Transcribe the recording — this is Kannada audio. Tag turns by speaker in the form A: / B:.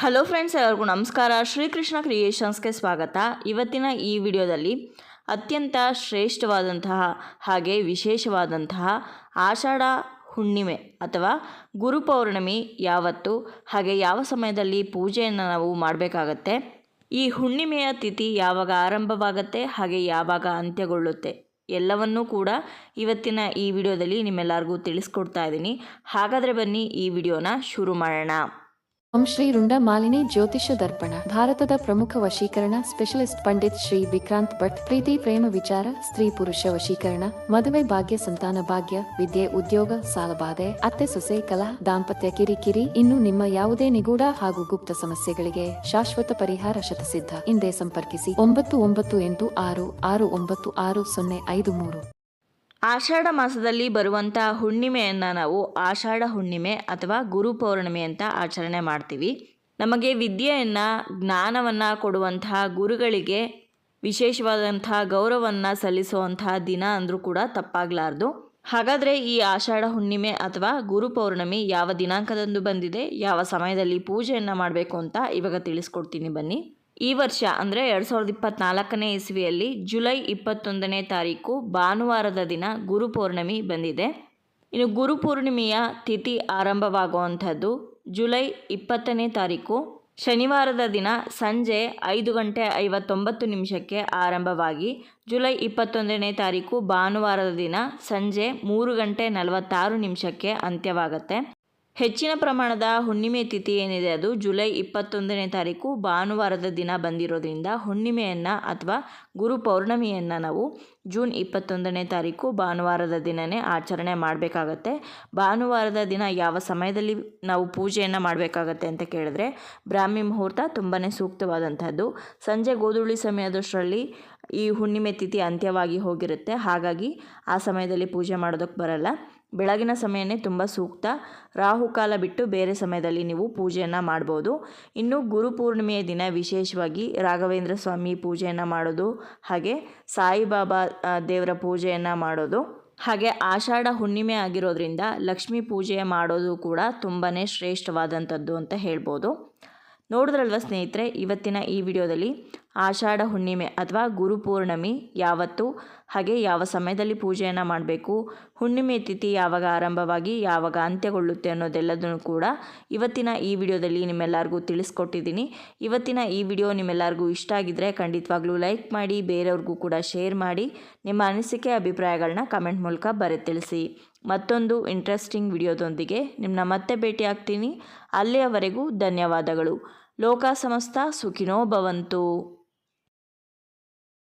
A: ಹಲೋ ಫ್ರೆಂಡ್ಸ್ ಎಲ್ಲರಿಗೂ ನಮಸ್ಕಾರ. ಶ್ರೀಕೃಷ್ಣ ಕ್ರಿಯೇಷನ್ಸ್ಗೆ ಸ್ವಾಗತ. ಇವತ್ತಿನ ಈ ವಿಡಿಯೋದಲ್ಲಿ ಅತ್ಯಂತ ಶ್ರೇಷ್ಠವಾದಂತಹ ಹಾಗೆ ವಿಶೇಷವಾದಂತಹ ಆಷಾಢ ಹುಣ್ಣಿಮೆ ಅಥವಾ ಗುರುಪೌರ್ಣಮಿ ಯಾವತ್ತು, ಹಾಗೆ ಯಾವ ಸಮಯದಲ್ಲಿ ಪೂಜೆಯನ್ನು ನಾವು ಮಾಡಬೇಕಾಗತ್ತೆ, ಈ ಹುಣ್ಣಿಮೆಯ ತಿಥಿ ಯಾವಾಗ ಆರಂಭವಾಗುತ್ತೆ, ಹಾಗೆ ಯಾವಾಗ ಅಂತ್ಯಗೊಳ್ಳುತ್ತೆ, ಎಲ್ಲವನ್ನೂ ಕೂಡ ಇವತ್ತಿನ ಈ ವಿಡಿಯೋದಲ್ಲಿ ನಿಮ್ಮೆಲ್ಲರಿಗೂ ತಿಳಿಸ್ಕೊಡ್ತಾ ಇದ್ದೀನಿ. ಹಾಗಾದರೆ ಬನ್ನಿ ಈ ವಿಡಿಯೋನ ಶುರು ಮಾಡೋಣ.
B: ಓಂ ಶ್ರೀ ರುಂಡ ಮಾಲಿನಿ ಜ್ಯೋತಿಷ ದರ್ಪಣ. ಭಾರತದ ಪ್ರಮುಖ ವಶೀಕರಣ ಸ್ಪೆಷಲಿಸ್ಟ್ ಪಂಡಿತ್ ಶ್ರೀ ವಿಕ್ರಾಂತ್ ಭಟ್. ಪ್ರೀತಿ, ಪ್ರೇಮ, ವಿಚಾರ, ಸ್ತ್ರೀ ಪುರುಷ ವಶೀಕರಣ, ಮದುವೆ ಭಾಗ್ಯ, ಸಂತಾನ ಭಾಗ್ಯ, ವಿದ್ಯೆ, ಉದ್ಯೋಗ ಸಾಲಬಾಧೆ ಅತ್ತೆ ಸೊಸೆ ಕಲಾ ದಾಂಪತ್ಯ ಕಿರಿಕಿರಿ, ಇನ್ನು ನಿಮ್ಮ ಯಾವುದೇ ನಿಗೂಢ ಹಾಗೂ ಗುಪ್ತ ಸಮಸ್ಯೆಗಳಿಗೆ ಶಾಶ್ವತ ಪರಿಹಾರ ಶತಸಿದ್ಧ. ಹಿಂದೆ ಸಂಪರ್ಕಿಸಿ ಒಂಬತ್ತು ಒಂಬತ್ತು ಎಂಟು ಆರು ಆರು ಒಂಬತ್ತು ಆರು ಸೊನ್ನೆ ಐದು ಮೂರು.
A: ಆಷಾಢ ಮಾಸದಲ್ಲಿ ಬರುವಂಥ ಹುಣ್ಣಿಮೆಯನ್ನು ನಾವು ಆಷಾಢ ಹುಣ್ಣಿಮೆ ಅಥವಾ ಗುರು ಪೌರ್ಣಿಮೆ ಅಂತ ಆಚರಣೆ ಮಾಡ್ತೀವಿ. ನಮಗೆ ವಿದ್ಯೆಯನ್ನು, ಜ್ಞಾನವನ್ನು ಕೊಡುವಂತಹ ಗುರುಗಳಿಗೆ ವಿಶೇಷವಾದಂತಹ ಗೌರವವನ್ನು ಸಲ್ಲಿಸುವಂತಹ ದಿನ ಅಂದರೂ ಕೂಡ ತಪ್ಪಾಗಲಾರ್ದು. ಹಾಗಾದರೆ ಈ ಆಷಾಢ ಹುಣ್ಣಿಮೆ ಅಥವಾ ಗುರು ಪೌರ್ಣಮಿ ಯಾವ ದಿನಾಂಕದಂದು ಬಂದಿದೆ, ಯಾವ ಸಮಯದಲ್ಲಿ ಪೂಜೆಯನ್ನು ಮಾಡಬೇಕು ಅಂತ ಇವಾಗ ತಿಳಿಸ್ಕೊಡ್ತೀನಿ ಬನ್ನಿ. ಈ ವರ್ಷ ಅಂದರೆ ಎರಡು ಸಾವಿರದ ಇಪ್ಪತ್ತ್ನಾಲ್ಕನೇ ಇಸ್ವಿಯಲ್ಲಿ ಜುಲೈ ಇಪ್ಪತ್ತೊಂದನೇ ತಾರೀಕು ಭಾನುವಾರದ ದಿನ ಗುರು ಪೌರ್ಣಮಿ ಬಂದಿದೆ. ಇನ್ನು ಗುರು ಪೂರ್ಣಿಮೆಯ ತಿಥಿ ಆರಂಭವಾಗುವಂಥದ್ದು ಜುಲೈ ಇಪ್ಪತ್ತನೇ ತಾರೀಕು. ಶನಿವಾರದ ದಿನ ಸಂಜೆ ಐದು ಗಂಟೆ ಐವತ್ತೊಂಬತ್ತು ನಿಮಿಷಕ್ಕೆ ಆರಂಭವಾಗಿ ಜುಲೈ ಇಪ್ಪತ್ತೊಂದನೇ ತಾರೀಕು ಭಾನುವಾರದ ದಿನ ಸಂಜೆ ಮೂರು ಗಂಟೆ ನಲವತ್ತಾರು ನಿಮಿಷಕ್ಕೆ ಅಂತ್ಯವಾಗುತ್ತೆ. ಹೆಚ್ಚಿನ ಪ್ರಮಾಣದ ಹುಣ್ಣಿಮೆ ತಿಥಿ ಏನಿದೆ ಅದು ಜುಲೈ ಇಪ್ಪತ್ತೊಂದನೇ ತಾರೀಕು ಭಾನುವಾರದ ದಿನ ಬಂದಿರೋದ್ರಿಂದ ಹುಣ್ಣಿಮೆಯನ್ನು ಅಥವಾ ಗುರು ಪೌರ್ಣಮಿಯನ್ನು ನಾವು ಜೂನ್ ಇಪ್ಪತ್ತೊಂದನೇ ತಾರೀಕು ಭಾನುವಾರದ ದಿನವೇ ಆಚರಣೆ ಮಾಡಬೇಕಾಗತ್ತೆ. ಭಾನುವಾರದ ದಿನ ಯಾವ ಸಮಯದಲ್ಲಿ ನಾವು ಪೂಜೆಯನ್ನು ಮಾಡಬೇಕಾಗತ್ತೆ ಅಂತ ಕೇಳಿದ್ರೆ ಬ್ರಾಹ್ಮಿ ಮುಹೂರ್ತ ತುಂಬಾ ಸೂಕ್ತವಾದಂಥದ್ದು. ಸಂಜೆ ಗೋಧುಳಿ ಸಮಯದಷ್ಟರಲ್ಲಿ ಈ ಹುಣ್ಣಿಮೆ ತಿಥಿ ಅಂತ್ಯವಾಗಿ ಹೋಗಿರುತ್ತೆ. ಹಾಗಾಗಿ ಆ ಸಮಯದಲ್ಲಿ ಪೂಜೆ ಮಾಡೋದಕ್ಕೆ ಬರಲ್ಲ. ಬೆಳಗಿನ ಸಮಯನೇ ತುಂಬ ಸೂಕ್ತ. ರಾಹುಕಾಲ ಬಿಟ್ಟು ಬೇರೆ ಸಮಯದಲ್ಲಿ ನೀವು ಪೂಜೆಯನ್ನು ಮಾಡ್ಬೋದು. ಇನ್ನು ಗುರುಪೂರ್ಣಿಮೆಯ ದಿನ ವಿಶೇಷವಾಗಿ ರಾಘವೇಂದ್ರ ಸ್ವಾಮಿ ಪೂಜೆಯನ್ನು ಮಾಡೋದು, ಹಾಗೆ ಸಾಯಿಬಾಬಾ ದೇವರ ಪೂಜೆಯನ್ನು ಮಾಡೋದು. ಹಾಗೆ ಆಷಾಢ ಹುಣ್ಣಿಮೆ ಆಗಿರೋದ್ರಿಂದ ಲಕ್ಷ್ಮೀ ಪೂಜೆ ಮಾಡೋದು ಕೂಡ ತುಂಬಾ ಶ್ರೇಷ್ಠವಾದಂಥದ್ದು ಅಂತ ಹೇಳ್ಬೋದು. ನೋಡಿದ್ರಲ್ವ ಸ್ನೇಹಿತರೆ, ಇವತ್ತಿನ ಈ ವಿಡಿಯೋದಲ್ಲಿ ಆಷಾಢ ಹುಣ್ಣಿಮೆ ಅಥವಾ ಗುರುಪೂರ್ಣಮಿ ಯಾವತ್ತು, ಹಾಗೆ ಯಾವ ಸಮಯದಲ್ಲಿ ಪೂಜೆಯನ್ನು ಮಾಡಬೇಕು, ಹುಣ್ಣಿಮೆ ತಿಥಿ ಯಾವಾಗ ಆರಂಭವಾಗಿ ಯಾವಾಗ ಅಂತ್ಯಗೊಳ್ಳುತ್ತೆ ಅನ್ನೋದೆಲ್ಲದನ್ನು ಕೂಡ ಇವತ್ತಿನ ಈ ವಿಡಿಯೋದಲ್ಲಿ ನಿಮ್ಮೆಲ್ಲರಿಗೂ ತಿಳಿಸ್ಕೊಟ್ಟಿದ್ದೀನಿ. ಇವತ್ತಿನ ಈ ವಿಡಿಯೋ ನಿಮ್ಮೆಲ್ಲರಿಗೂ ಇಷ್ಟ ಆಗಿದ್ದರೆ ಖಂಡಿತವಾಗ್ಲೂ ಲೈಕ್ ಮಾಡಿ, ಬೇರೆಯವ್ರಿಗೂ ಕೂಡ ಶೇರ್ ಮಾಡಿ, ನಿಮ್ಮ ಅನಿಸಿಕೆ ಅಭಿಪ್ರಾಯಗಳನ್ನ ಕಮೆಂಟ್ ಮೂಲಕ ಬರೆ ತಿಳಿಸಿ ಮತ್ತೊಂದು ಇಂಟ್ರೆಸ್ಟಿಂಗ್ ವಿಡಿಯೋದೊಂದಿಗೆ ನಿಮ್ಮನ್ನ ಮತ್ತೆ ಭೇಟಿ ಆಗ್ತೀನಿ ಅಲ್ಲಿಯವರೆಗೂ ಧನ್ಯವಾದಗಳು. ಲೋಕ ಸಮಸ್ತ ಸುಖಿನೋ ಭವಂತು.